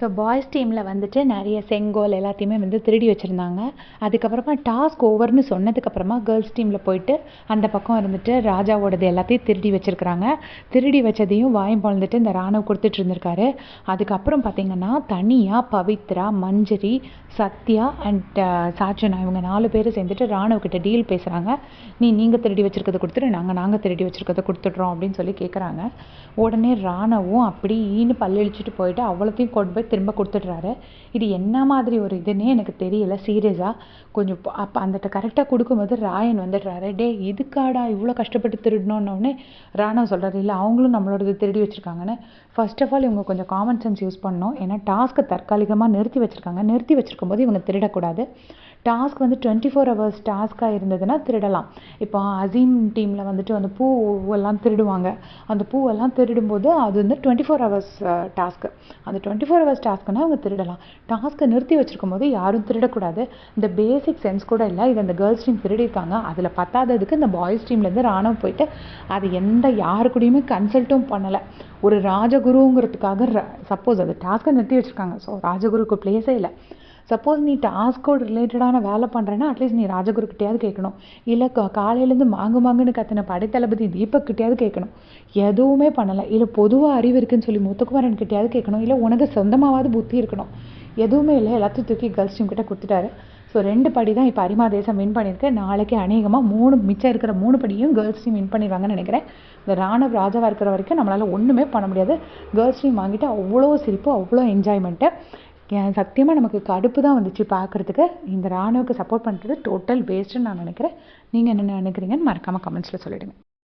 So boys டீமில் வந்துட்டு நிறைய செங்கோல் எல்லாத்தையுமே வந்து திருடி வச்சுருந்தாங்க. அதுக்கப்புறமா டாஸ்க் ஓவர்னு சொன்னதுக்கப்புறமா கேர்ள்ஸ் டீமில் போயிட்டு அந்த பக்கம் இருந்துட்டு ராஜாவோடது எல்லாத்தையும் திருடி வச்சுருக்குறாங்க. திருடி வச்சதையும் வாயம் பழந்துட்டு இந்த ராணுவ கொடுத்துட்டு இருந்திருக்காரு. அதுக்கப்புறம் பார்த்தீங்கன்னா தனியாக பவித்ரா மஞ்சரி சத்யா அண்ட் சாச்சனா இவங்க நாலு பேர் சேர்ந்துட்டு ராணுவக்கிட்ட டீல் பேசுகிறாங்க நீ நீங்கள் திருடி வச்சுருக்கதை கொடுத்துட்டு நாங்கள் நாங்கள் திருடி வச்சுருக்கதை கொடுத்துட்றோம் அப்படின்னு சொல்லி கேட்குறாங்க உடனே ராணவும் அப்படி ஈன்னு பல்லழிச்சிட்டு போயிட்டு அவ்வளோத்தையும் கொண்டு போய் திரும்ப கொடுத்துட்றாரு. இது என்ன மாதிரி ஒரு இதுன்னே எனக்கு தெரியல. சீரியஸாக கொஞ்சம் அப்போ அந்த கரெக்டாக கொடுக்கும்போது ராயன் வந்துடுறாரு. டே இதுக்காடா இவ்வளோ கஷ்டப்பட்டு திருடணுன்னொடனே ராணா சொல்கிறாரு இல்லை அவங்களும் நம்மளோடது திருடி வச்சுருக்காங்கன்னு. ஃபர்ஸ்ட் ஆஃப் ஆல் இவங்க கொஞ்சம் காமன் சென்ஸ் யூஸ் பண்ணணும். ஏன்னா டாஸ்க்கை தற்காலிகமாக நிறுத்தி வச்சுருக்காங்க. நிறுத்தி வச்சுருக்கும் போது இவங்க திருடக்கூடாது. டாஸ்க் வந்து டுவெண்ட்டி ஃபோர் ஹவர்ஸ் டாஸ்க்காக இருந்ததுன்னா திருடலாம். இப்போ அசீம் டீமில் வந்துட்டு அந்த பூவெல்லாம் திருடுவாங்க. அந்த பூவெல்லாம் திருடும்போது அது வந்து டுவெண்ட்டி ஃபோர் ஹவர்ஸ் டாஸ்க்கு அந்த டுவெண்ட்டி ஃபோர் ஹவர்ஸ் டாஸ்க்குனா அவங்க திருடலாம். டாஸ்க்கை நிறுத்தி வச்சிருக்கும் போது யாரும் திருடக்கூடாது. இந்த பேசிக் சென்ஸ் கூட இல்லை. இது அந்த கேர்ள்ஸ் டீம் திருடியிருக்காங்க அதில் பத்தாததுக்கு இந்த பாய்ஸ் டீம்லேருந்து ராணுவம் போயிட்டு அது எந்த யாரு கூடயுமே கன்சல்ட்டும் பண்ணலை. ஒரு ராஜகுருங்கிறதுக்காக சப்போஸ் அது டாஸ்க்கை நிறுத்தி வச்சுருக்காங்க. ஸோ ராஜகுருக்கு பிளேஸே இல்லை. சப்போஸ் நீ டாஸ்க்கோட ரிலேட்டடான வேலை பண்ணுறேன்னா அட்லீஸ்ட் நீ ராஜகுருக்கிட்டையாவது கேட்கணும். இல்லை கா காலையிலேருந்து மாங்கு மாங்குன்னு கத்தின படைத்தளபதி தீபக்கிட்டையாவது கேட்கணும். எதுவுமே பண்ணலை. இல்லை பொதுவாக அறிவு இருக்குன்னு சொல்லி முத்துக்குமாரன் கிட்டையாவது கேட்கணும். இல்லை உனக்கு சொந்தமாவது புத்தி இருக்கணும். எதுவுமே இல்லை. எல்லாத்தையும் தூக்கி கேர்ள்ஸ் டீம் கிட்டே கொடுத்துட்டாரு. ஸோ ரெண்டு படி தான் இப்போ அரிமா தேசம் வின் பண்ணியிருக்கு நாளைக்கு அநேகமாக மூணு மிச்சம் இருக்கிற மூணு படியும் கேர்ள்ஸ் டீம் வின் பண்ணிடுவாங்கன்னு நினைக்கிறேன். இந்த ராணவ் ராஜாவாக இருக்கிற வரைக்கும் நம்மளால் ஒன்றுமே பண்ண முடியாது. கேர்ள்ஸ் டீம் வாங்கிட்டு அவ்வளோ சிரிப்பு அவ்வளோ என்ஜாய்மெண்ட்டு சத்தியமாக நமக்கு கடுப்பு தான் வந்துச்சு பார்க்குறதுக்கு இந்த ராணுவுக்கு சப்போர்ட் பண்ணுறது டோட்டல் வேஸ்ட்டுன்னு நான் நினைக்கிறேன். நீங்கள் என்ன நினைக்கிறீங்கன்னு மறக்காமல் கமெண்ட்ஸில் சொல்லிவிடுங்க